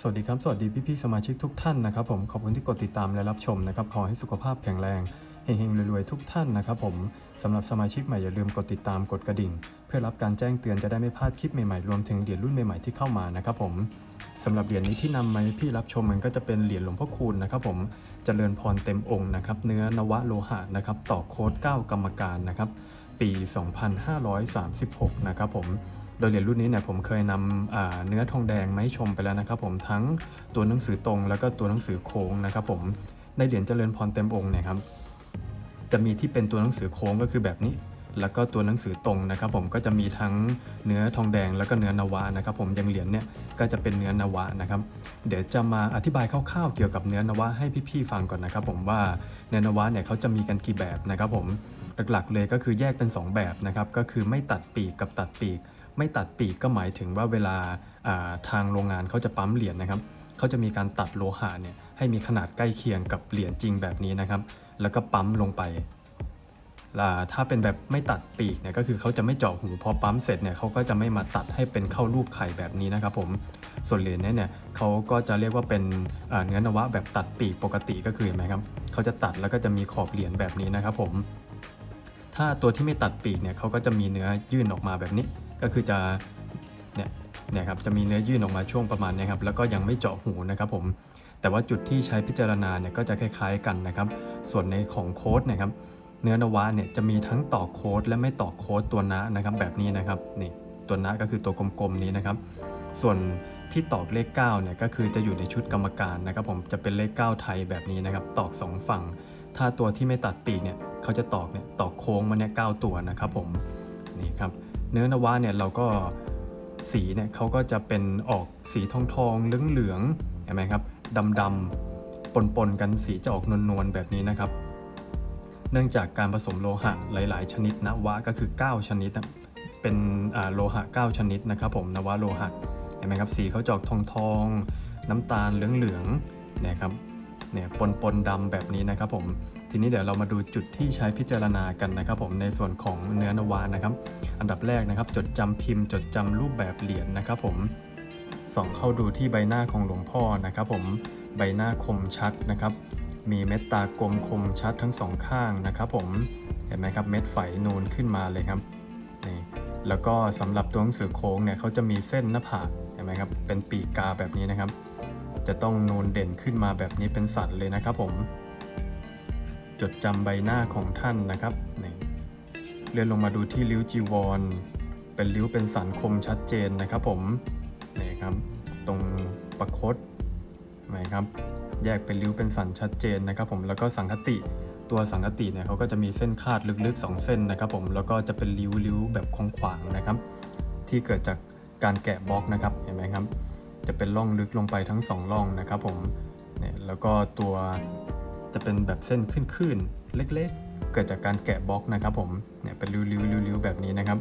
สวัสดีครับ สวัสดีพี่ๆสมาชิกทุกท่านนะครับผมขอบคุณที่กดติดตามและรับชมนะครับขอให้สุขภาพแข็งแรงเฮงๆรวยๆทุกท่านนะครับผมสำหรับสมาชิกใหม่อย่าลืมกดติดตามกดกระดิ่ง เพื่อรับการแจ้งเตือนจะได้ไม่พลาดคลิปใหม่ๆรวมถึงเหรียญรุ่นใหม่ๆที่เข้ามานะครับผมสำหรับเหรียญนี้ที่นำมาให้พี่รับชมมันก็จะเป็นเหรียญหลวงพ่อคูณนะครับผมเจริญพรเต็มองค์นะครับเนื้อนวโลหะนะครับต่อโค้ด9กรรมการนะครับปี 2536 นะครับผม โดยเหรียญรุ่นนี้เนี่ยผมเคยนำเนื้อทองแดงมาให้ชมไปแล้วนะครับผมทั้งตัวหนังสือตรงแล้วก็ตัวหนังสือโค้งนะครับผมในเหรียญเจริญพรเต็มองค์เนี่ยครับจะมีที่เป็นตัวหนังสือโค้งก็คือแบบนี้ แล้วก็ตัวหนังสือตรงนะครับผมก็จะมีทั้งเนื้อทองแดงแล้วก็เนื้อนาวะนะครับผมย่างเหรียญเนี่ยก็จะเป็นเนื้อนาวะนะครับ เดี๋ยวจะมาอธิบายคร่าวๆเกี่ยวกับเนื้อนาวะให้พี่ๆฟังก่อนนะครับ ผมว่าเนื้อนาวะเนี่ยเขาจะมีกันกี่แบบนะครับผมหลักๆเลยก็คือแยกเป็น 2 แบบนะครับก็คือไม่ตัดปีกกับตัดปีก ไม่ตัดปีกก็หมายถึงว่าเวลาาทางโรงงานเขาจะปั๊มเหรียญนะครับเขาจะมีการตัดโลหะเนี่ยให้มีขนาดใกล้เคียงกับเหรียญจริงแบบนี้นะครับ แล้วก็ปั๊มลงไปอ่าถ้าเป็นแบบไม่ตัดปีกเนี่ยก็คือเขาจะไม่เจาะหูพอปั๊มเสร็จเนี่ยเขาก็จะไม่มาตัดให้เป็นเข้ารูปไข่แบบนี้นะครับผมส่วนเหรียญเนี้เนี่ยเขาก็จะเรียกว่าเป็นเนื้อนวะแบบตัดปีกปกติก็คือเห็นไหมครับเขาจะตัดแล้วก็จะมีขอบเหรียญแบบนี้นะครับผม ถ้าตัวที่ไม่ตัดปีกเนี่ยเขาก็จะมีเนื้อยื่นออกมาแบบนี้ ก็คือจะเนี่ยเนี่ยครับจะมีเนื้อยื่นออกมาช่วงประมาณเนี้ครับแล้วก็ยังไม่เจาะหูนะครับผมแต่ว่าจุดที่ใช้พิจารณาเนี่ยก็จะคล้าย ๆกันนะครับ ส่วนในของโค้ดนะครับ เนื้อนวะเนี่ยจะมีทั้งต่อโค้ดและไม่ต่อโค้ดตัวนะนะครับ แบบนี้นะครับนี่ตัวนะก็คือตัวกลมๆนี้นะครับ ส่วนที่ตอกเลข9เนี่ยก็คือจะอยู่ในชุดกรรมการนะครับ ผมจะเป็นเลข 9 ไทยแบบนี้นะครับ ตอก 2 ฝั่ง ถ้าตัวที่ไม่ตัดปีกเนี่ยเขาจะตอกเนี่ยตอกโค้งมาเนี่ยเตัวนะครับผมนี่ครับ เนื้อนวะเนี่ยเราก็สีเนี่ยเขาก็จะเป็นออกสีทองทองเหลืองเหลืองเห็นไหมครับดำดำๆปนกันสีจะออกนวลๆแบบนี้นะครับ เนื่องจากการผสมโลหะหลาย ๆ ชนิดนวะก็คือ 9 ชนิดเป็นโลหะ 9 ชนิดนะครับ ผมนวะโลหะเห็นไหมครับสีเขาจะออกทองทองน้ำตาลเหลืองเหลืองนี่ยครับ เนี่ยปนปนดำแบบนี้นะครับผมทีนี้เดี๋ยวเรามาดูจุดที่ใช้พิจารณากันนะครับผมในส่วนของเนื้อนวะนะครับ อันดับแรกนะครับ จดจำพิมพ์ จดจำรูปแบบเหรียญนะครับผมส่องเข้าดูที่ใบหน้าของหลวงพ่อนะครับผมใบหน้าคมชัดนะครับ มีเม็ดตากลมคมชัดทั้งสองข้างนะครับผมเห็นไหมครับเม็ดไฝนูนขึ้นมาเลยครับนี่แล้วก็สำหรับตัวหนังสือโค้งเนี่ยเขาจะมีเส้นหน้าผากเห็นไหมครับเป็นปีกกาแบบนี้นะครับ จะต้องโนนเด่นขึ้นมาแบบนี้เป็นสันเลยนะครับผม จดจำใบหน้าของท่านนะครับนี่เลื่อนลงมาดูที่ริ้วจีวร เป็นริ้วเป็นสันคมชัดเจนนะครับผมนี่ครับ ตรงประคตเนไหมครับ แยกเป็นริ้วเป็นสันชัดเจนนะครับ ผมแล้วก็สังคติตัวสังคติเนี่ยเขาก็จะมีเส้นคาดลึกๆ 2 เส้นนะครับ ผมแล้วก็จะเป็นริ้วริ้วแบบขวางๆนะครับ ที่เกิดจากการแกะบล็อกนะครับเห็นไหมครับ จะเป็นร่องลึกลงไปทั้ง 2 ร่องนะครับผมเนี่ยแล้วก็ตัวจะเป็นแบบเส้นขึ้นๆเล็กๆ เกิดจากการแกะบล็อกนะครับผมเนี่ยเป็นริ้วริ้วริ้วริ้วแบบนี้นะครับ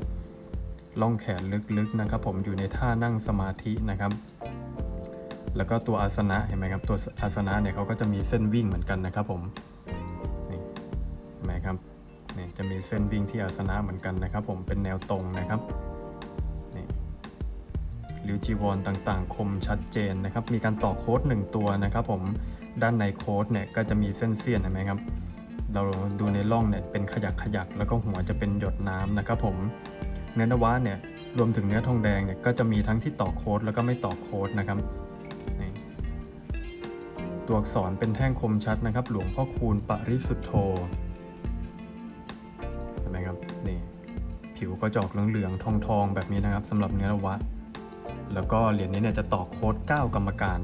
ร่องแขนลึกๆนะครับ ผมอยู่ในท่านั่งสมาธินะครับ แล้วก็ตัวอาสนะเห็นไหมครับตัวอาสนะเนี่ยเขาก็จะมีเส้นวิ่งเหมือนกันนะครับ ผมนี่เห็นไหมครับนี่จะมีเส้นวิ่งที่อาสนะเหมือนกันนะครับ ผมเป็นแนวตรงนะครับ ริ้วจีวรต่างๆ คมชัดเจนนะครับ มีการต่อโค้ดหนึ่งตัวนะครับ ผมด้านในโค้ดเนี่ยก็จะมีเส้นเสี้ยนเห็นไหมครับ เราดูในร่องเนี่ยเป็นขยักขยักแล้วก็หัวจะเป็นหยดน้ำนะครับ ผมเนื้อนวะเนี่ยรวมถึงเนื้อทองแดงเนี่ยก็จะมีทั้งที่ต่อโค้ดแล้วก็ไม่ต่อโค้ดนะครับตัวอักษรเป็นแท่งคมชัดนะครับ หลวงพ่อคูณปริสุทธโธเห็นไหมครับนี่ผิวก็จะออกเหลืองๆทองๆแบบนี้นะครับสำหรับเนื้อวะ แล้วก็เหรียญนี้เนี่ยจะต่อโค้ด 9 กรรมการ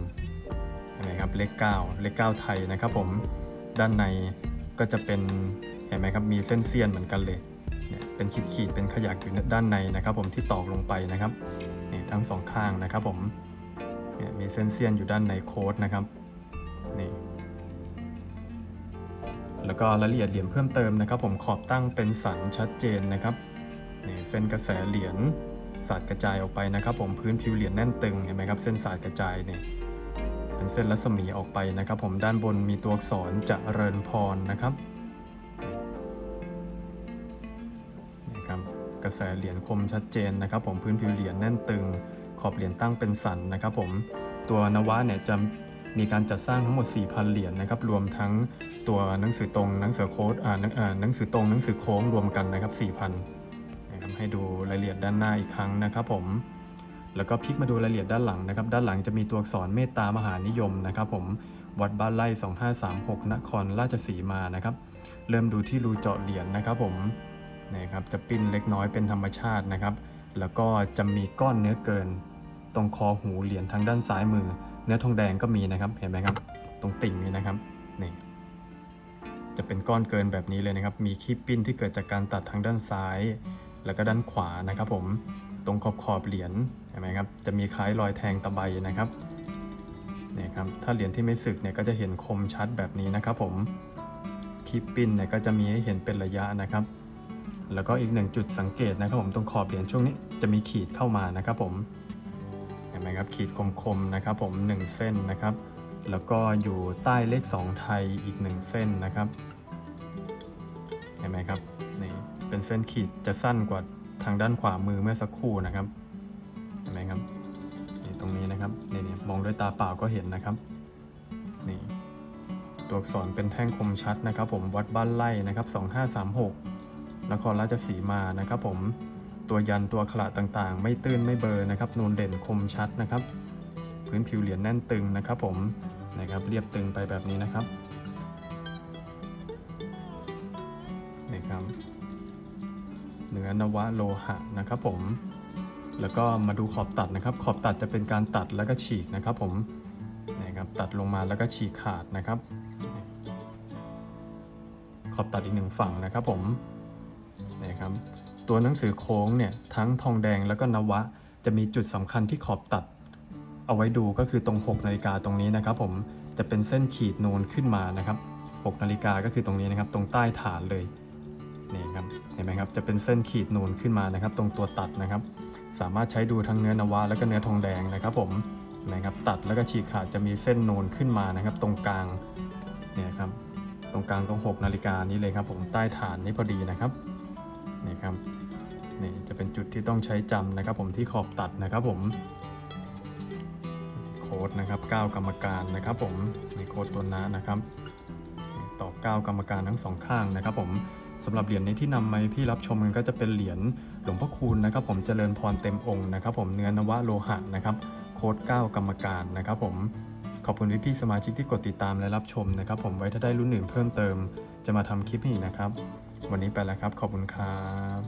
เห็นไหมครับเลข 9 เลข 9 ไทยนะครับผมด้านในก็จะเป็นเห็นไหมครับมีเส้นเสี้ยนเหมือนกันเลยเนี่ยเป็นขีดๆเป็นขยักอยู่ด้านในนะครับผมที่ตอกลงไปนะครับนี่ทั้งสองข้างนะครับผมเนี่ยมีเส้นเสี้ยนอยู่ด้านในโค้ดนะครับนี่แล้วก็รายละเอียดเหรียญเพิ่มเติมนะครับ ผมขอบตั้งเป็นสันชัดเจนนะครับนี่เส้นกระแสเหรียญ สาดกระจายออกไปนะครับผมพื้นผิวเหรียญแน่นตึงเห็นไหมครับเส้นสาดกระจายเนี่ยเป็นเส้นรัศมีออกไปนะครับ ผมด้านบนมีตัวอักษรจะเริญพรนะครับนี่ครับ กระแสเหรียญคมชัดเจนนะครับ ผมพื้นผิวเหรียญแน่นตึง ขอบเหรียญตั้งเป็นสันนะครับ ผมตัวนวะเนี่ยจะมีการจัดสร้างทั้งหมด 4,000 เหรียญนะครับ รวมทั้งตัวหนังสือตรงหนังสือโค้ดอ่าหนังสือตรงหนังสือโค้งรวมกันนะครับ 4,000 ให้ดูรายละเอียดด้านหน้าอีกครั้งนะครับผม แล้วก็พลิกมาดูรายละเอียดด้านหลังนะครับ ด้านหลังจะมีตัวอักษรเมตตามหานิยมนะครับผม วัดบ้านไร่ 2536 นครราชสีมานะครับ เริ่มดูที่รูเจาะเหรียญนะครับผมนะครับจะปิ้นเล็กน้อยเป็นธรรมชาตินะครับ แล้วก็จะมีก้อนเนื้อเกิน ตรงคอหูเหรียญทางด้านซ้ายมือ เนื้อทองแดงก็มีนะครับ เห็นไหมครับ ตรงติ่งนี้นะครับ นี่จะเป็นก้อนเกินแบบนี้เลยนะครับ มีขี้ปิ้นที่เกิดจากการตัดทางด้านซ้าย แล้วก็ด้านขวานะครับผมตรงขอบขอบเหรียญเห็นไหมครับจะมีคล้ายรอยแทงตะไบนะครับนี่ครับถ้าเหรียญที่ไม่สึกเนี่ยก็จะเห็นคมชัดแบบนี้นะครับผมขี้ปิ้นเนี่ยก็จะมีให้เห็นเป็นระยะนะครับ แล้วก็อีกหนึ่งจุดสังเกตนะครับผมตรงขอบเหรียญช่วงนี้จะมีขีดเข้ามานะครับผมเห็นไหมครับขีดคมๆนะครับผม1เส้นนะครับ แล้วก็อยู่ใต้เลข 2 ไทยอีก 1 เส้นนะครับเห็นไหมครับ เส้นขีดจะสั้นกว่าทางด้านขวามือเมื่อสักครู่นะครับเห็นไหมครับนี่ตรงนี้นะครับนี่นี่มองด้วยตาเปล่าก็เห็นนะครับนี่ตัวอักษรเป็นแท่งคมชัดนะครับ ผมวัดบ้านไร่นะครับ 2536นครราชสีมานะครับ ผมตัวยันตัวกขระต่างๆ ไม่ตื้นไม่เบลอนะครับนูนเด่นคมชัดนะครับ พื้นผิวเหรียญแน่นตึงนะครับ ผมนะครับเรียบตึงไปแบบนี้นะครับ อนวะโลหะนะครับผม แล้วก็มาดูขอบตัดนะครับ ขอบตัดจะเป็นการตัดแล้วก็ฉีกนะครับผมนี่ครับตัดลงมาแล้วก็ฉีกขาดนะครับ ขอบตัดอีกหนึ่งฝั่งนะครับผมนี่ครับตัวหนังสือโค้งเนี่ยทั้งทองแดงแล้วก็นวะ จะมีจุดสำคัญที่ขอบตัด เอาไว้ดูก็คือตรง6นาฬิกาตรงนี้นะครับ ผมจะเป็นเส้นขีดนูนขึ้นมานะครับ6นาฬิกาก็คือตรงนี้นะครับ ตรงใต้ฐานเลย นี่ครับเห็นไหมครับจะเป็นเส้นขีดนูนขึ้นมานะครับ ตรงตัวตัดนะครับ สามารถใช้ดูทั้งเนื้อนวะแล้วก็เนื้อทองแดงนะครับผมนะครับตัดแล้วก็ฉีกขาดจะมีเส้นนูนขึ้นมานะครับ ตรงกลางเนี่ยครับตรงกลางตรง6นาฬิกานี้เลยครับ ผมใต้ฐานนี้พอดีนะครับนี่ครับนี่จะเป็นจุดที่ต้องใช้จำนะครับ ผมที่ขอบตัดนะครับ ผมโค้ดนะครับ9กรรมการนะครับ ผมนี่โค้ดตัวน้านะครับ ต่อ 9 กรรมการทั้งสองข้างนะครับ ผม สำหรับเหรียญนี้ที่นำมาพี่รับชมกันก็จะเป็นเหรียญหลวงพ่อคูณนะครับ ผมเจริญพรเต็มองค์นะครับผมเนื้อนวะโลหะนะครับโค้ด9กรรมการนะครับผมขอบคุณพี่ๆสมาชิกที่กดติดตามและรับชมนะครับ ผมไว้ถ้าได้รุ่นหนึ่งเพิ่มเติม จะมาทำคลิปให้อีกนะครับ วันนี้ไปแล้วครับ ขอบคุณครับ